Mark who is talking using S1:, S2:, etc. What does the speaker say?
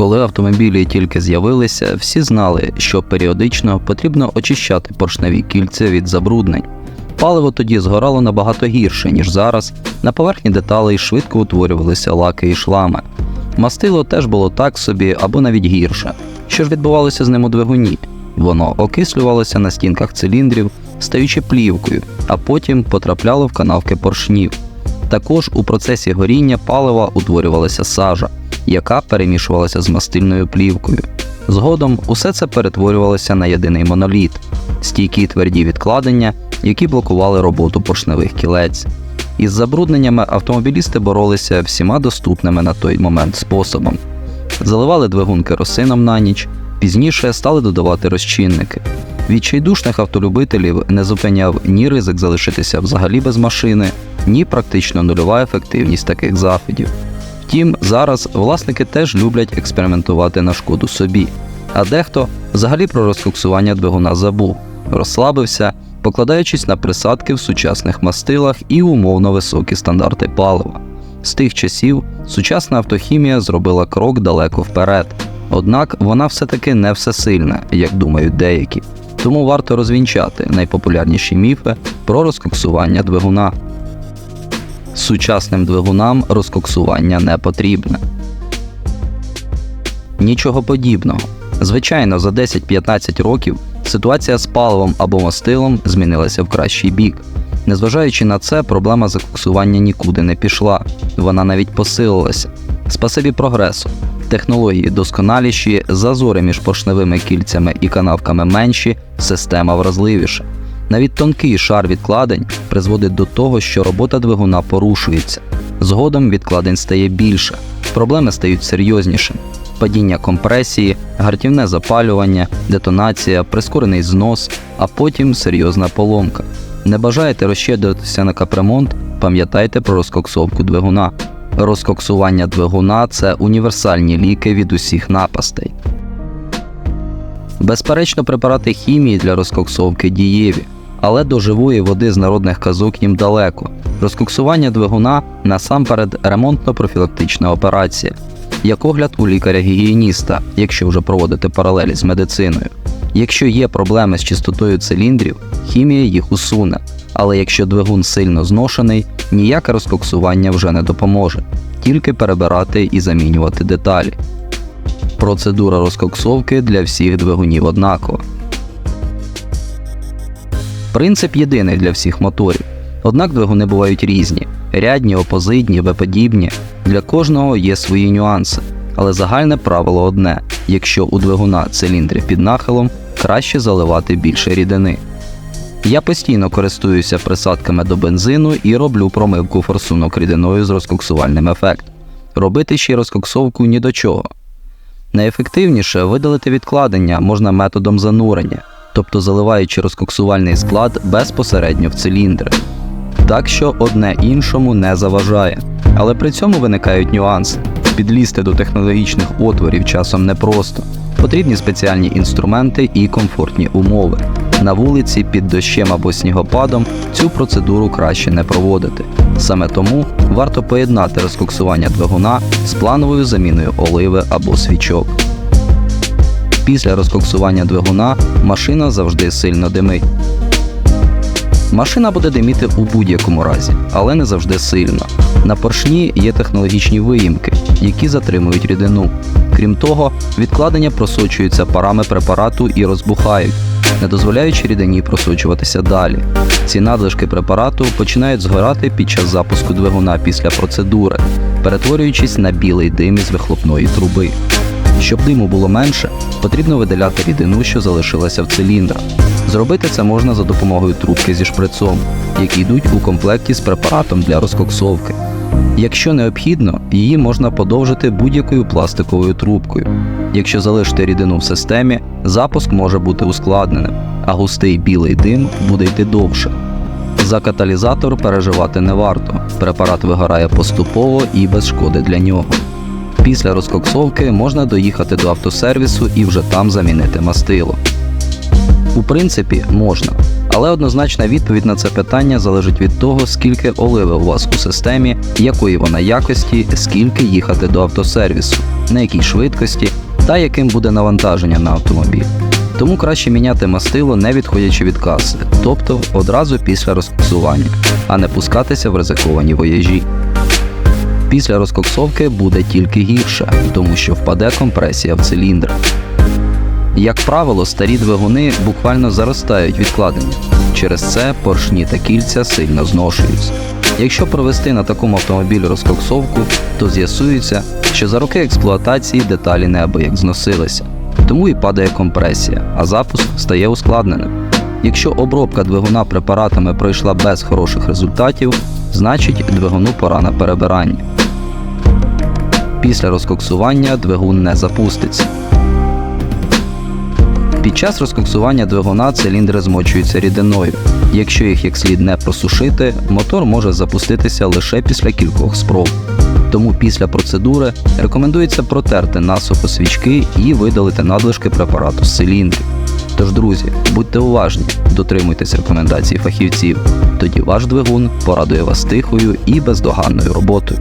S1: Коли автомобілі тільки з'явилися, всі знали, що періодично потрібно очищати поршневі кільця від забруднень. Паливо тоді згорало набагато гірше, ніж зараз. На поверхні деталей швидко утворювалися лаки і шлами. Мастило теж було так собі або навіть гірше. Що ж відбувалося з ним у двигуні? Воно окислювалося на стінках циліндрів, стаючи плівкою, а потім потрапляло в канавки поршнів. Також у процесі горіння палива утворювалася сажа, яка перемішувалася з мастильною плівкою. Згодом усе це перетворювалося на єдиний моноліт, стійкі тверді відкладення, які блокували роботу поршневих кілець. Із забрудненнями автомобілісти боролися всіма доступними на той момент способом. Заливали двигун керосином на ніч, пізніше стали додавати розчинники. Відчайдушних автолюбителів не зупиняв ні ризик залишитися взагалі без машини, ні практично нульова ефективність таких заходів. Втім, зараз власники теж люблять експериментувати на шкоду собі, а дехто взагалі про розкоксування двигуна забув, розслабився, покладаючись на присадки в сучасних мастилах і умовно високі стандарти палива. З тих часів сучасна автохімія зробила крок далеко вперед. Однак вона все-таки не всесильна, як думають деякі. Тому варто розвінчати найпопулярніші міфи про розкоксування двигуна. Сучасним двигунам розкоксування не потрібне. Нічого подібного. Звичайно, за 10-15 років ситуація з паливом або мастилом змінилася в кращий бік. Незважаючи на це, проблема закоксування нікуди не пішла, вона навіть посилилася. Спасибі прогресу. Технології досконаліші, зазори між поршневими кільцями і канавками менші, система вразливіша. Навіть тонкий шар відкладень призводить до того, що робота двигуна порушується. Згодом відкладень стає більше, проблеми стають серйознішими. Падіння компресії, гартівне запалювання, детонація, прискорений знос, а потім серйозна поломка. Не бажаєте розщедритися на капремонт, пам'ятайте про розкоксовку двигуна. Розкоксування двигуна це універсальні ліки від усіх напастей. Безперечно, препарати хімії для розкоксовки дієві, але до живої води з народних казок їм далеко. Розкоксування двигуна насамперед ремонтно-профілактична операція, як огляд у лікаря-гігієніста, якщо вже проводити паралелі з медициною. Якщо є проблеми з чистотою циліндрів, хімія їх усуне, але якщо двигун сильно зношений, ніяке розкоксування вже не допоможе, тільки перебирати і замінювати деталі. Процедура розкоксовки для всіх двигунів однакова. Принцип єдиний для всіх моторів. Однак двигуни бувають різні: рядні, опозитні, веподібні. Для кожного є свої нюанси. Але загальне правило одне: якщо у двигуна циліндри під нахилом, краще заливати більше рідини. Я постійно користуюся присадками до бензину і роблю промивку форсунок рідиною з розкоксувальним ефектом. Робити ще розкоксовку ні до чого. Найефективніше видалити відкладення можна методом занурення, тобто заливаючи розкоксувальний склад безпосередньо в циліндри. Так що одне іншому не заважає. Але при цьому виникають нюанси. Підлізти до технологічних отворів часом непросто. Потрібні спеціальні інструменти і комфортні умови. На вулиці під дощем або снігопадом цю процедуру краще не проводити. Саме тому варто поєднати розкоксування двигуна з плановою заміною оливи або свічок. Після розкоксування двигуна машина завжди сильно димить. Машина буде диміти у будь-якому разі, але не завжди сильно. На поршні є технологічні виїмки, які затримують рідину. Крім того, відкладення просочуються парами препарату і розбухають, не дозволяючи рідині просочуватися далі. Ці надлишки препарату починають згорати під час запуску двигуна після процедури, перетворюючись на білий дим із вихлопної труби. Щоб диму було менше, потрібно видаляти рідину, що залишилася в циліндрах. Зробити це можна за допомогою трубки зі шприцом, які йдуть у комплекті з препаратом для розкоксовки. Якщо необхідно, її можна подовжити будь-якою пластиковою трубкою. Якщо залишити рідину в системі, запуск може бути ускладненим, а густий білий дим буде йти довше. За каталізатор переживати не варто. Препарат вигорає поступово і без шкоди для нього. Після розкоксовки можна доїхати до автосервісу і вже там замінити мастило. У принципі, можна. Але однозначна відповідь на це питання залежить від того, скільки оливи у вас у системі, якої вона якості, скільки їхати до автосервісу, на якій швидкості та яким буде навантаження на автомобіль. Тому краще міняти мастило, не відходячи від каси, тобто одразу після розкоксування, а не пускатися в ризиковані вояжі. Після розкоксовки буде тільки гірше, тому що впаде компресія в циліндр. Як правило, старі двигуни буквально заростають відкладенням. Через це поршні та кільця сильно зношуються. Якщо провести на такому автомобілі розкоксовку, то з'ясується, що за роки експлуатації деталі неабияк зносилися, тому і падає компресія, а запуск стає ускладненим. Якщо обробка двигуна препаратами пройшла без хороших результатів, значить двигуну пора на перебирання. Після розкоксування двигун не запуститься. Під час розкоксування двигуна циліндри змочуються рідиною. Якщо їх як слід не просушити, мотор може запуститися лише після кількох спроб. Тому після процедури рекомендується протерти насухо свічки і видалити надлишки препарату з циліндрів. Тож, друзі, будьте уважні, дотримуйтесь рекомендацій фахівців. Тоді ваш двигун порадує вас тихою і бездоганною роботою.